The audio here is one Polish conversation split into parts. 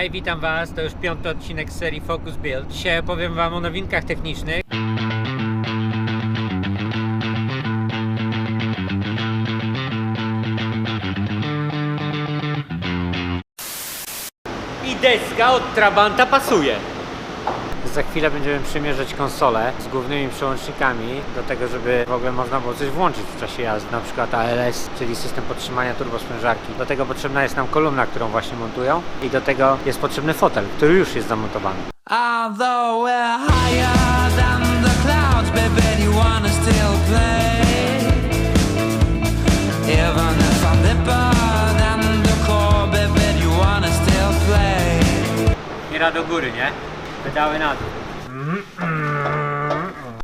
Hej, witam Was. To już piąty odcinek serii Focus Build. Dzisiaj opowiem Wam o nowinkach technicznych. I deska od Trabanta pasuje. Za chwilę będziemy przymierzać konsolę z głównymi przełącznikami do tego, żeby w ogóle można było coś włączyć w czasie jazdy, na przykład ALS, czyli system podtrzymania turbosprężarki. Do tego potrzebna jest nam kolumna, którą właśnie montują i do tego jest potrzebny fotel, który już jest zamontowany. Although we're higher than the clouds, baby, you wanna still play. Even if I'm deeper than the core, baby, you wanna still play. Mira do góry, nie? Pedały na dół.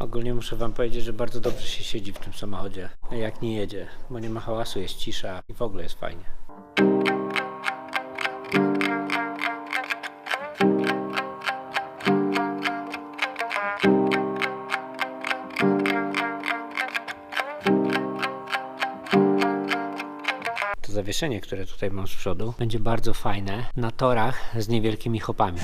Ogólnie muszę wam powiedzieć, że bardzo dobrze się siedzi w tym samochodzie. Jak nie jedzie, bo nie ma hałasu, jest cisza i w ogóle jest fajnie. To zawieszenie, które tutaj mam z przodu, będzie bardzo fajne na torach z niewielkimi hopami.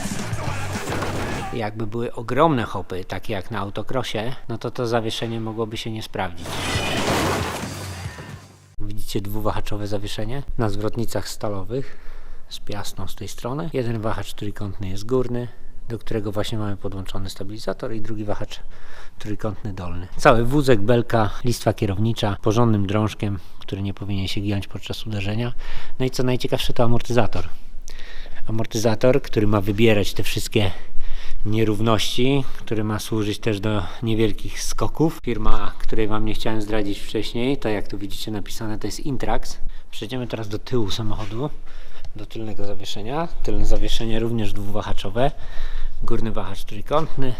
Jakby były ogromne hopy, takie jak na autokrosie, no to to zawieszenie mogłoby się nie sprawdzić. Widzicie dwuwahaczowe zawieszenie na zwrotnicach stalowych z piastą z tej strony. Jeden wahacz trójkątny jest górny, do którego właśnie mamy podłączony stabilizator i drugi wahacz trójkątny dolny. Cały wózek, belka, listwa kierownicza, porządnym drążkiem, który nie powinien się giąć podczas uderzenia. No i co najciekawsze to amortyzator. Amortyzator, który ma wybierać te wszystkie nierówności, który ma służyć też do niewielkich skoków. Firma, której Wam nie chciałem zdradzić wcześniej, to jak tu widzicie napisane, to jest Intrax. Przejdziemy teraz do tyłu samochodu, do tylnego zawieszenia. Tylne zawieszenie również dwuwahaczowe. Górny wahacz trójkątny,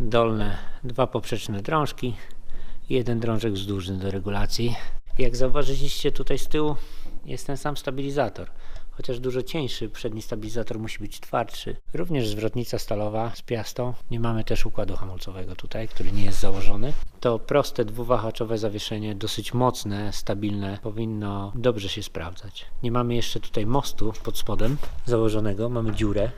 dolne dwa poprzeczne drążki jeden drążek wzdłużny do regulacji. Jak zauważyliście tutaj z tyłu jest ten sam stabilizator. Chociaż dużo cieńszy, przedni stabilizator musi być twardszy. Również zwrotnica stalowa z piastą. Nie mamy też układu hamulcowego tutaj, który nie jest założony. To proste dwuwahaczowe zawieszenie, dosyć mocne, stabilne, powinno dobrze się sprawdzać. Nie mamy jeszcze tutaj mostu pod spodem założonego, mamy dziurę.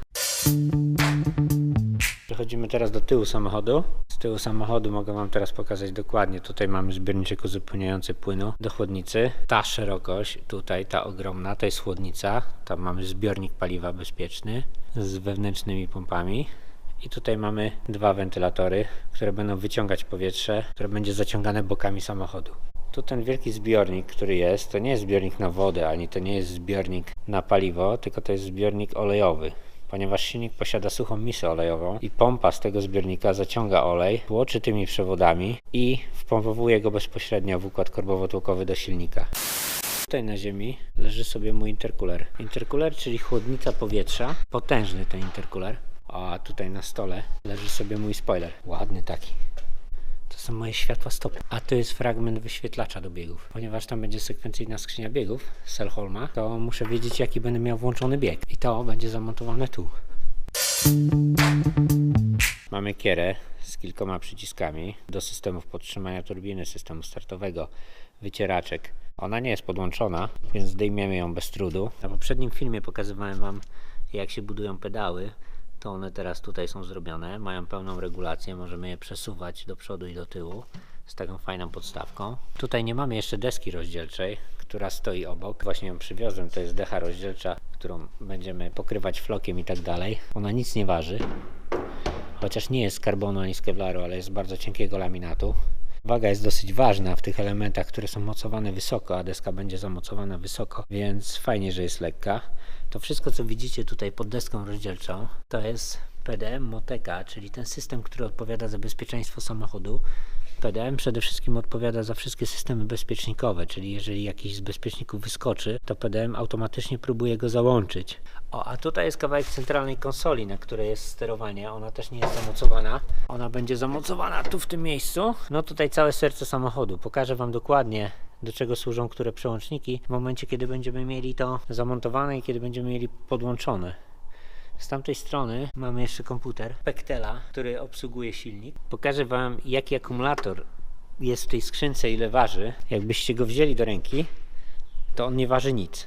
Przechodzimy teraz do tyłu samochodu. Z tyłu samochodu mogę Wam teraz pokazać dokładnie. Tutaj mamy zbiorniczek uzupełniający płynu do chłodnicy. Ta szerokość, tutaj ta ogromna, to jest chłodnica. Tam mamy zbiornik paliwa bezpieczny z wewnętrznymi pompami. I tutaj mamy dwa wentylatory, które będą wyciągać powietrze, które będzie zaciągane bokami samochodu. Tu ten wielki zbiornik, który jest, to nie jest zbiornik na wodę, ani to nie jest zbiornik na paliwo, tylko to jest zbiornik olejowy ponieważ silnik posiada suchą misę olejową i pompa z tego zbiornika zaciąga olej, tłoczy tymi przewodami i wpompowuje go bezpośrednio w układ korbowotłokowy do silnika. Tutaj na ziemi leży sobie mój interkuler. Interkuler, czyli chłodnica powietrza, potężny ten interkuler. A tutaj na stole leży sobie mój spoiler. Ładny taki. Są moje światła stopy. A to jest fragment wyświetlacza do biegów. Ponieważ tam będzie sekwencyjna skrzynia biegów Selholma, to muszę wiedzieć jaki będę miał włączony bieg. I to będzie zamontowane tu. Mamy kierę z kilkoma przyciskami do systemów podtrzymania turbiny, systemu startowego, wycieraczek. Ona nie jest podłączona, więc zdejmiemy ją bez trudu. Na poprzednim filmie pokazywałem Wam jak się budują pedały to one teraz tutaj są zrobione, mają pełną regulację, możemy je przesuwać do przodu i do tyłu z taką fajną podstawką. Tutaj nie mamy jeszcze deski rozdzielczej, która stoi obok. Właśnie ją przywiozłem, to jest decha rozdzielcza, którą będziemy pokrywać flokiem i tak dalej. Ona nic nie waży, chociaż nie jest z karbonu ani z kevlaru, ale jest z bardzo cienkiego laminatu. Waga jest dosyć ważna w tych elementach, które są mocowane wysoko, a deska będzie zamocowana wysoko, więc fajnie, że jest lekka. To wszystko, co widzicie tutaj pod deską rozdzielczą, to jest PDM Moteka, czyli ten system, który odpowiada za bezpieczeństwo samochodu. PDM przede wszystkim odpowiada za wszystkie systemy bezpiecznikowe, czyli jeżeli jakiś z bezpieczników wyskoczy, to PDM automatycznie próbuje go załączyć. O, a tutaj jest kawałek centralnej konsoli, na której jest sterowanie. Ona też nie jest zamocowana. Ona będzie zamocowana tu w tym miejscu. No tutaj całe serce samochodu. Pokażę Wam dokładnie do czego służą które przełączniki w momencie kiedy będziemy mieli to zamontowane i kiedy będziemy mieli podłączone. Z tamtej strony mamy jeszcze komputer Pectela, który obsługuje silnik. Pokażę Wam jaki akumulator jest w tej skrzynce, ile waży. Jakbyście go wzięli do ręki, to on nie waży nic.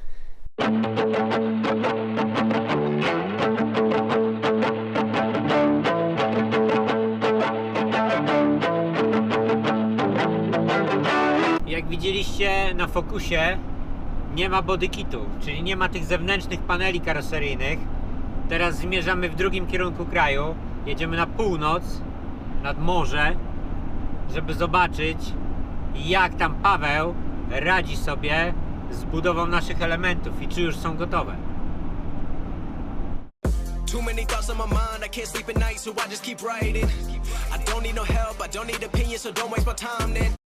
Jak widzieliście na Focusie, nie ma bodykitu, czyli nie ma tych zewnętrznych paneli karoseryjnych. Teraz zmierzamy w drugim kierunku kraju. Jedziemy na północ, nad morze, żeby zobaczyć, jak tam Paweł radzi sobie z budową naszych elementów i czy już są gotowe. Too many thoughts on my mind, I can't sleep at night, so I just keep writing. I don't need no help, I don't need opinions, so don't waste my time then.